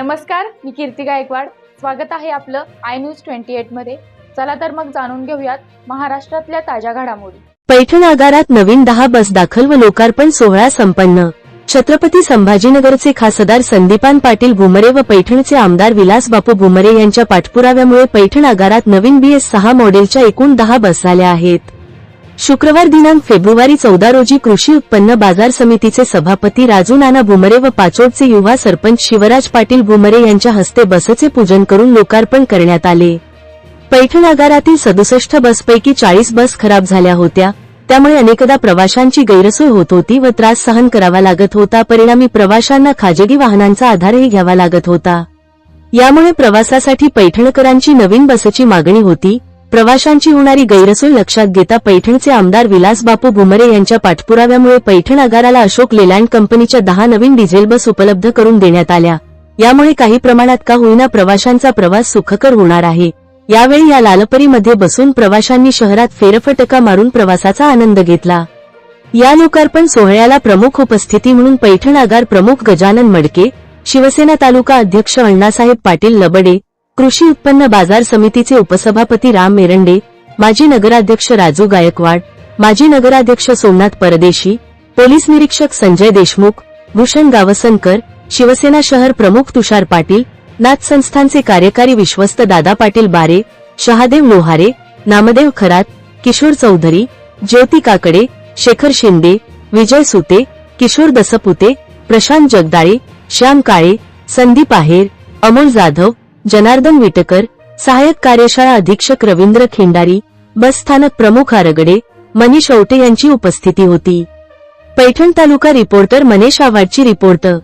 नमस्कार मी कीर्ती गायकवाड. स्वागत आहे आपलं आय न्यूज ट्वेंटी एटमध्ये. चला तर मग जाणून घेऊयात महाराष्ट्रातल्या ताज्या घडामोडी. पैठण आगारात नवीन दहा बस दाखल व लोकार्पण सोहळा संपन्न. छत्रपती संभाजीनगरचे खासदार संदीपान पाटील भुमरे व पैठणचे आमदार विलास बापू भुमरे यांच्या पाठपुराव्यामुळे पैठण आगारात नवीन बीएस सहा मॉडेलच्या एकूण दहा बस झाल्या आहेत. शुक्रवार दिनांक फेब्रुवारी चौदा रोजी कृषी उत्पन्न बाजार समितीचे सभापती राजू नाना भुमरे व पाचोडचे युवा सरपंच शिवराज पाटील भुमरे यांच्या हस्ते बसचे पूजन करून लोकार्पण करण्यात आले. पैठण आगारातील सदुसष्ट बसपैकी चाळीस बस खराब झाल्या होत्या. त्यामुळे अनेकदा प्रवाशांची गैरसोय होत होती व त्रास सहन करावा लागत होता. परिणामी प्रवाशांना खाजगी वाहनांचा आधारही घ्यावा लागत होता. यामुळे प्रवासासाठी पैठणकरांची नवीन बसची मागणी होती. प्रवाशांची होणारी गैरसोय लक्षात घेता पैठणचे आमदार विलास बापू भुमरे यांच्या पाठपुराव्यामुळे पैठण आगाराला अशोक लेलँड कंपनीच्या दहा नवीन डिझेल बस उपलब्ध करून देण्यात आल्या. यामुळे काही प्रमाणात का होईना प्रवाशांचा प्रवास सुखकर होणार आहे. यावेळी या लालपरीमध्ये बसून प्रवाशांनी शहरात फेरफटका मारून प्रवासाचा आनंद घेतला. या लोकार्पण सोहळ्याला प्रमुख उपस्थिती म्हणून पैठण आगार प्रमुख गजानन मडके शिवसेना तालुका अध्यक्ष अण्णासाहेब पाटील लबडे कृषी उत्पन्न बाजार समितीचे उपसभापती राम मेरंडे माजी नगराध्यक्ष राजू गायकवाड माजी नगराध्यक्ष सोमनाथ परदेशी पोलीस निरीक्षक संजय देशमुख भूषण गावसनकर शिवसेना शहर प्रमुख तुषार पाटील नाथ संस्थानचे कार्यकारी विश्वस्त दादा पाटील बारे शहादेव लोहारे नामदेव खरात किशोर चौधरी ज्योती काकडे शेखर शिंदे विजय सुते किशोर दसपुते प्रशांत जगदाळे श्याम काळे संदीप आहेर अमोल जाधव जनार्दन विटकर सहायक कार्यशाळा अधीक्षक रवींद्र खिंडारी बस स्थानक प्रमुख आरगडे मनीष औटे यांची उपस्थिती होती. पैठण तालुका रिपोर्टर मनेश आव्हाडची रिपोर्टर